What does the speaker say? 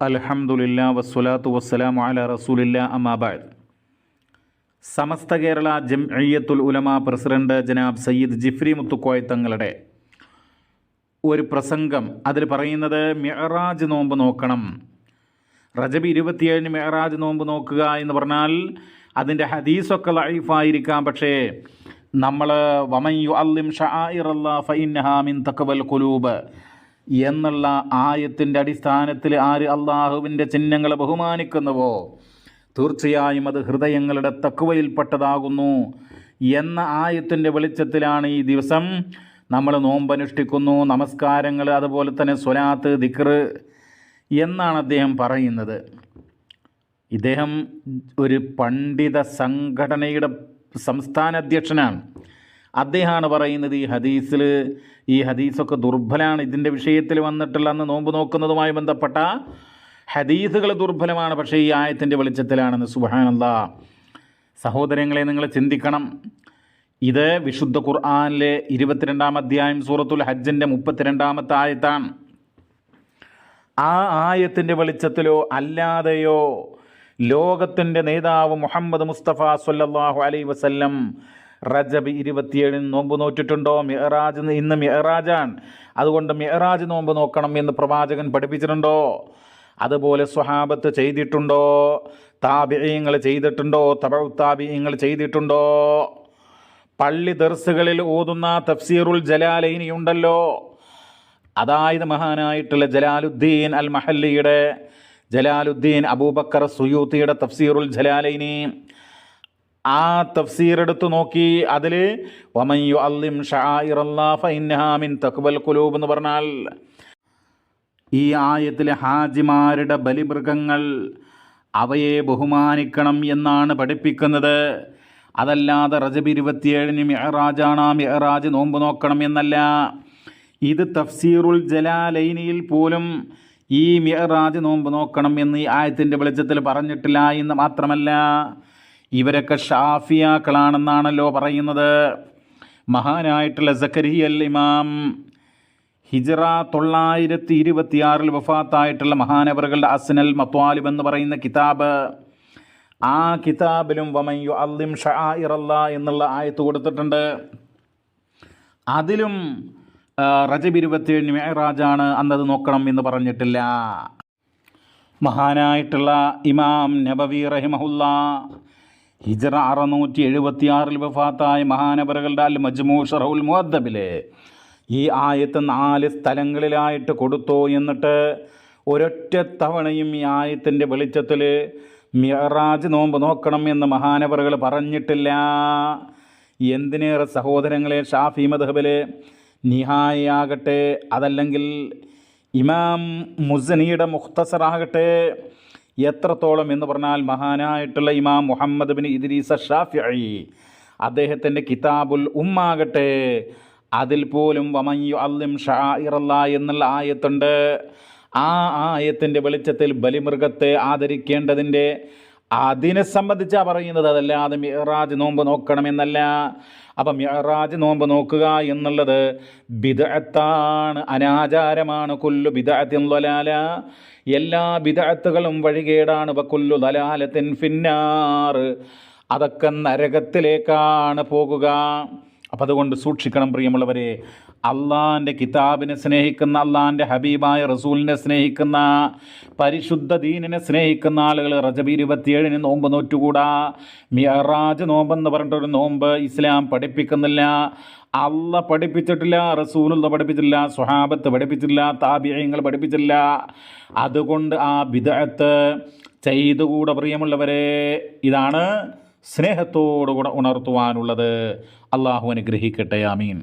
അൽഹംദുലില്ല വസ്സലാത്തു വസ്സലാമു അല റസൂലില്ല അമ്മാബാദ് സമസ്ത കേരള ജംഇയ്യത്തുൽ ഉലമ പ്രസിഡന്റ് ജനാബ് സയ്യിദ് ജിഫ്രി മുത്തുക്കോയ് തങ്ങളുടെ ഒരു പ്രസംഗം. അതിൽ പറയുന്നത് മെഹറാജ് നോമ്പ് നോക്കണം. റജബ് ഇരുപത്തിയേഴിന് മെഹറാജ് നോമ്പ് നോക്കുക എന്ന് പറഞ്ഞാൽ അതിന്റെ ഹദീസൊക്കെ ലൈഫായിരിക്കാം. പക്ഷേ നമ്മൾ വമയ്യു അല്ലിം ഷാ ഫൈൻ തക്കവൽ കുലൂബ് എന്നുള്ള ആയത്തിന്റെ അടിസ്ഥാനത്തിൽ ആര് അള്ളാഹുവിന്റെ ചിഹ്നങ്ങളെ ബഹുമാനിക്കുന്നുവോ? തീർച്ചയായും അത് ഹൃദയങ്ങളുടെ തക്കുവയിൽപ്പെട്ടതാകുന്നു എന്ന ആയത്തിന്റെ വെളിച്ചത്തിലാണ് ഈ ദിവസം. നമ്മൾ നോമ്പനുഷ്ഠിക്കുന്നു നമസ്കാരങ്ങൾ അതുപോലെ തന്നെ സ്വലാത്ത് ദിക്ർ എന്നാണ് അദ്ദേഹം പറയുന്നത്. ഇദ്ദേഹം ഒരു പണ്ഡിത സംഘടനയുടെ സംസ്ഥാന അധ്യക്ഷനാണ്. അദ്ദേഹമാണ് പറയുന്നത് ഈ ഹദീസിൽ. ഈ ഹദീസൊക്കെ ദുർബലാണ്. ഇതിന്റെ വിഷയത്തിൽ വന്നിട്ടുള്ള അന്ന് നോമ്പ് നോക്കുന്നതുമായി ബന്ധപ്പെട്ട ഹദീസുകൾ ദുർബലമാണ്. പക്ഷേ ഈ ആയത്തിന്റെ വെളിച്ചത്തിലാണെന്ന് സുബാനല്ല സഹോദരങ്ങളെ നിങ്ങൾ ചിന്തിക്കണം. ഇത് വിശുദ്ധ ഖുർആാനിലെ ഇരുപത്തിരണ്ടാം അധ്യായം സൂറത്തുൽ ഹജ്ജിന്റെ മുപ്പത്തിരണ്ടാമത്തെ ആയത്താണ്. ആ ആയത്തിന്റെ വെളിച്ചത്തിലോ അല്ലാതെയോ ലോകത്തിന്റെ നേതാവ് മുഹമ്മദ് മുസ്തഫ സല്ലല്ലാഹു അലൈ വസല്ലം റജബ് ഇരുപത്തിയേഴിന് നോമ്പ് നോറ്റിട്ടുണ്ടോ? മെഹറാജ് ഇന്ന് മെഹറാജാണ്. അതുകൊണ്ട് മെഹറാജ് നോമ്പ് നോക്കണം എന്ന് പ്രവാചകൻ പഠിപ്പിച്ചിട്ടുണ്ടോ? അതുപോലെ സ്വഹാബത്ത് ചെയ്തിട്ടുണ്ടോ? താബിയങ്ങൾ ചെയ്തിട്ടുണ്ടോ? തബഉ താബിയങ്ങൾ ചെയ്തിട്ടുണ്ടോ? പള്ളി ദർസുകളിൽ ഓതുന്ന തഫ്സീറുൽ ജലാലൈനി ഉണ്ടല്ലോ? അതായത് മഹാനായിട്ടുള്ള ജലാലുദ്ദീൻ അൽ മഹല്ലിയുടെ ജലാലുദ്ദീൻ അബൂബക്കർ സുയൂത്തിയുടെ തഫ്സീറുൽ ജലാലൈനി ആ തഫ്സീർ എടുത്ത് നോക്കി. അതിൽ വമയ്യു അല്ലിം ഫൈൻഹാമിൻ തക്ബൽ കുലൂബ് എന്ന് പറഞ്ഞാൽ ഈ ആയത്തിലെ ഹാജിമാരുടെ ബലിമൃഗങ്ങൾ അവയെ ബഹുമാനിക്കണം എന്നാണ് പഠിപ്പിക്കുന്നത്. അതല്ലാതെ റജബ് ഇരുപത്തിയേഴിന് മെഹറാജാണ് ആ മെഹറാജ് നോമ്പ് നോക്കണം എന്നല്ല. ഇത് തഫ്സീറുൽ ജലാലൈനിയിൽ പോലും ഈ മെഹറാജ് നോമ്പ് നോക്കണം എന്ന് ഈ ആയത്തിന്റെ വെളിച്ചത്തിൽ പറഞ്ഞിട്ടില്ല എന്ന് മാത്രമല്ല. ഇവരൊക്കെ ഷാഫിയാക്കളാണെന്നാണല്ലോ പറയുന്നത്. മഹാനായിട്ടുള്ള അൽ ഇമാം ഹിജറ തൊള്ളായിരത്തി ഇരുപത്തിയാറിൽ വഫാത്തായിട്ടുള്ള മഹാനവറുകളുടെ അസ്നൽ മത്വാലിബ് എന്ന് പറയുന്ന കിതാബ്. ആ കിതാബിലും വമയ്യു അല്ലിം ഷായിറല്ല എന്നുള്ള ആയത്ത് കൊടുത്തിട്ടുണ്ട്. അതിലും റജബ് ഇരുപത്തിയേഴിന് മേറാജാണ് അന്നത് നോക്കണം എന്ന് പറഞ്ഞിട്ടില്ല. മഹാനായിട്ടുള്ള ഇമാം നബവി റഹിമഹുല്ല ഹിജറ അറുന്നൂറ്റി എഴുപത്തിയാറിൽ വഫാത്തായ മഹാനബറുകളുടെ അൽ മജ്മൂ ഷറഹുൽ മുഹദ്ദബിലെ ഈ ആയത്ത് നാല് സ്ഥലങ്ങളിലായിട്ട് കൊടുത്തു എന്നിട്ട് ഒരൊറ്റ തവണയും ഈ ആയത്തിന്റെ വെളിച്ചത്തിൽ മിഹറാജ് നോമ്പ് നോക്കണം എന്ന് മഹാനവറുകൾ പറഞ്ഞിട്ടില്ല. എന്തിനേറെ സഹോദരങ്ങളെ ഷാഫി മധബിലെ നിഹായാകട്ടെ അതല്ലെങ്കിൽ ഇമാം മുസനിയുടെ മുഖ്തസറാകട്ടെ എത്രത്തോളം എന്ന് പറഞ്ഞാൽ മഹാനായിട്ടുള്ള ഇമാം മുഹമ്മദ് ബിൻ ഇദ്രീസ ഷാഫി അദ്ദേഹത്തിന്റെ കിതാബുൽ ഉമ്മാകട്ടെ. അതിൽ പോലും വമയ്യു അല്ലിം ഷായിറല്ല എന്നുള്ള ആയത്തുണ്ട്. ആ ആയത്തിന്റെ വെളിച്ചത്തിൽ ബലിമൃഗത്തെ ആദരിക്കേണ്ടതിന്റെ അതിനെ സംബന്ധിച്ചാണ് പറയുന്നത്. അതല്ലാതെ മിഹറാജ് നോമ്പ് നോക്കണമെന്നല്ല. അപ്പം മിഹറാജ് നോമ്പ് നോക്കുക എന്നുള്ളത് ബിദഅത്താണ് അനാചാരമാണ്. കൊല്ലു ബിദഅത്തിൻ ലൊലാല എല്ലാ ബിദഅത്തുകളും വഴികേടാണ്. ഇപ്പം കൊല്ലു ദലാലത്തിൻ ഫിന്നാർ. അതൊക്കെ നരകത്തിലേക്കാണ് പോകുക. അപ്പം അതുകൊണ്ട് സൂക്ഷിക്കണം പ്രിയമുള്ളവരെ. അള്ളാന്റെ കിതാബിനെ സ്നേഹിക്കുന്ന അള്ളാന്റെ ഹബീബായ റസൂലിനെ സ്നേഹിക്കുന്ന പരിശുദ്ധ ദീനിനെ സ്നേഹിക്കുന്ന ആളുകൾ റജബി ഇരുപത്തിയേഴിന് നോമ്പ് നോറ്റുകൂടാ. മിയറാജ് നോമ്പെന്ന് പറഞ്ഞിട്ടൊരു നോമ്പ് ഇസ്ലാം പഠിപ്പിക്കുന്നില്ല. അള്ള പഠിപ്പിച്ചിട്ടില്ല റസൂലുള്ള പഠിപ്പിച്ചില്ല സുഹാബത്ത് പഠിപ്പിച്ചില്ല താബിയങ്ങൾ പഠിപ്പിച്ചില്ല അതുകൊണ്ട് ആ വിദഗ്ധത്ത് ചെയ്തുകൂടെ പ്രിയമുള്ളവരെ. ഇതാണ് സ്നേഹത്തോടുകൂടെ ഉണർത്തുവാനുള്ളത് അള്ളാഹു അനുഗ്രഹിക്കട്ടെ ആമീൻ.